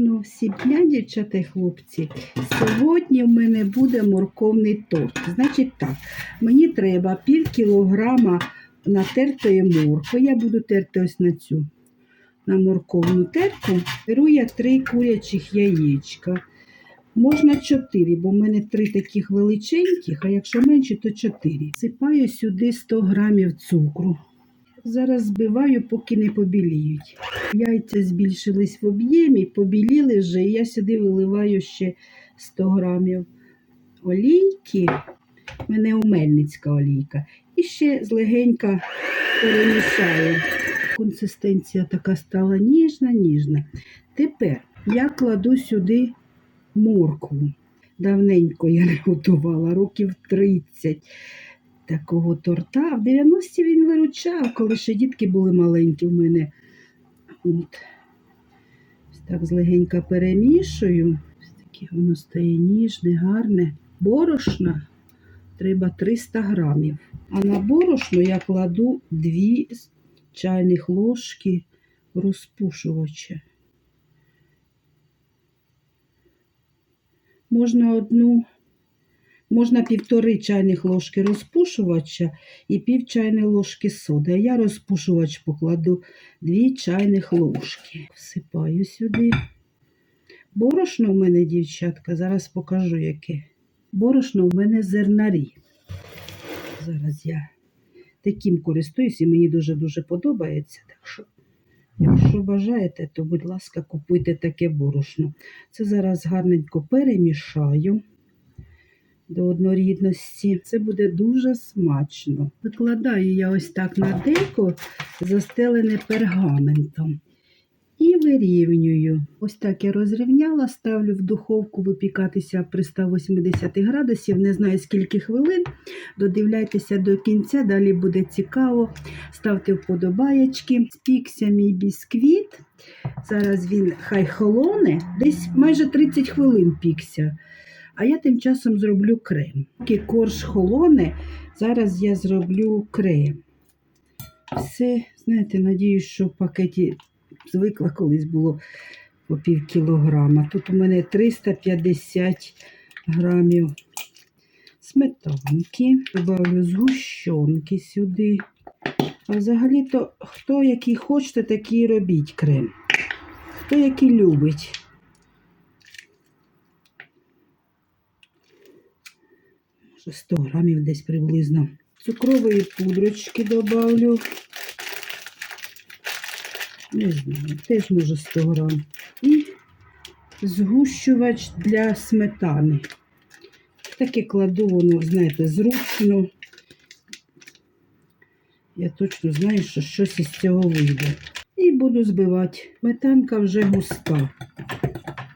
гарного всім дня, хлопці. Сьогодні в мене буде морковний торт. Значить так, мені треба пів кілограма натертої моркви. Я буду терти ось на цю на морковну терку. Беру я три курячих яєчка. Можна чотири, бо в мене три таких величеньких, а якщо менше, то чотири. Сипаю сюди 100 грамів цукру. Зараз збиваю, поки не побіліють. Яйця збільшились в об'ємі, побіліли вже, і я сюди виливаю ще 100 грамів олійки. У мене умельницька олійка. І ще злегенька перемішаю. Консистенція така стала ніжна, ніжна. Тепер я кладу сюди моркву. Давненько я не готувала, років 30 такого торта. В 90-ті він виручав, коли ще дітки були маленькі в мене. От. Так злегенька перемішую. Ось таке воно стає ніжне, гарне. Борошна треба 300 грамів. А на борошно я кладу 2 чайних ложки розпушувача. Можна одну, можна півтори чайних ложки розпушувача і пів чайної ложки соди. Я розпушувач покладу 2 чайних ложки. Всипаю сюди. Борошно в мене, дівчатка, зараз покажу яке. Борошно в мене зернарі. Зараз я таким користуюсь і мені дуже-дуже подобається. Так що, якщо бажаєте, то, будь ласка, купуйте таке борошно. Це зараз гарненько перемішаю до однорідності. Це буде дуже смачно. Викладаю я ось так на деко, застелене пергаментом. І вирівнюю. Ось так я розрівняла, ставлю в духовку випікатися при 180 градусів, не знаю скільки хвилин. Додивляйтеся до кінця, далі буде цікаво. Ставте вподобаєчки. Спікся мій бісквіт. Зараз він хай холоне, десь майже 30 хвилин пікся. А я тим часом зроблю крем. Поки корж холоне, зараз я зроблю крем. Все, знаєте, надіюсь, що в пакеті звикла колись було по пів кілограма. Тут у мене 350 грамів сметанки. Добавлю згущенки сюди. А взагалі-то хто який хочете, такий робіть крем. Хто який любить. Може 100 грамів десь приблизно. Цукрової пудрочки добавлю. Не знаю, теж може 100 грам. І згущувач для сметани. Таке кладу, воно, знаєте, зручно. Я точно знаю, що щось із цього вийде. І буду збивати. Сметанка вже густа.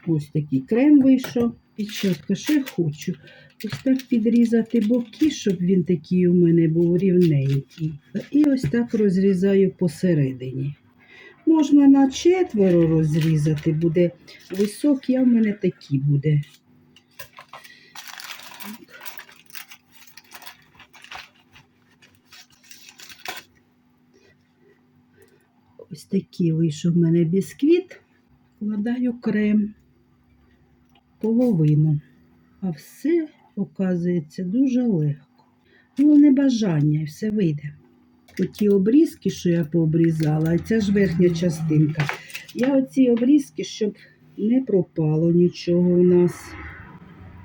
Ось такий крем вийшов. Дівчатка, що я хочу. Ось так підрізати боки, щоб він такий у мене був рівненький. І ось так розрізаю посередині. Можна на четверо розрізати, буде високий, а в мене такі буде. Ось такий вийшов в мене бісквіт. Вкладаю крем половину. А все, оказується, дуже легко. Головне бажання і все вийде. Оті обрізки, що я пообрізала, а ця ж верхня частинка. Я оці обрізки, щоб не пропало нічого у нас.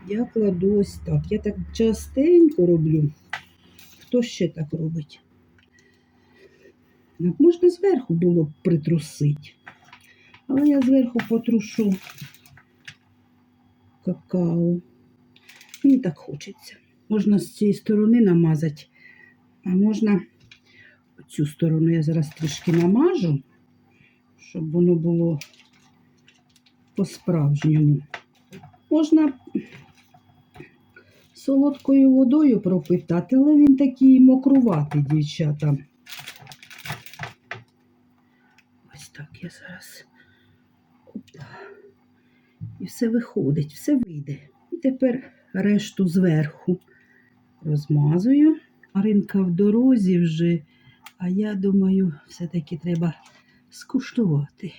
Я кладу ось так. Я так частенько роблю. Хто ще так робить? Можна зверху було б притрусити. Але я зверху потрушу какао. Мені так хочеться. Можна з цієї сторони намазати, а можна цю сторону я зараз трішки намажу, щоб воно було по-справжньому. Можна солодкою водою пропитати, але він такий мокруватий, дівчата. Ось так я зараз. Опа. І все виходить, все вийде. І тепер решту зверху розмазую. Маринка в дорозі вже, а я думаю, все-таки треба скуштувати.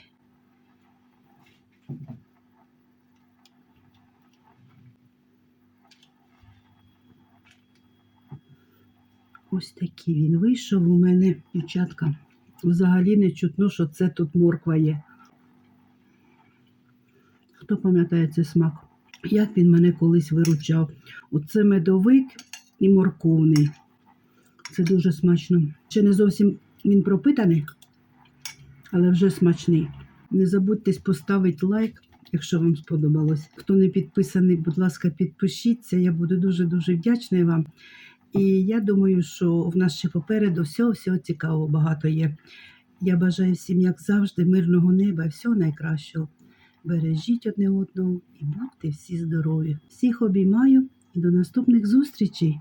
Ось такий він вийшов у мене дівчатка. Взагалі не чутно, що це тут морква є. Хто пам'ятає цей смак? Як він мене колись виручав? Оце медовик і морковний. Це дуже смачно. Ще не зовсім він пропитаний, але вже смачний. Не забудьте поставити лайк, якщо вам сподобалось. Хто не підписаний, будь ласка, підпишіться. Я буду дуже-дуже вдячна вам. І я думаю, що в нас ще попереду всього всього цікавого багато є. Я бажаю всім, як завжди, мирного неба всього найкращого. Бережіть одне одного і будьте всі здорові. Всіх обіймаю і до наступних зустрічей!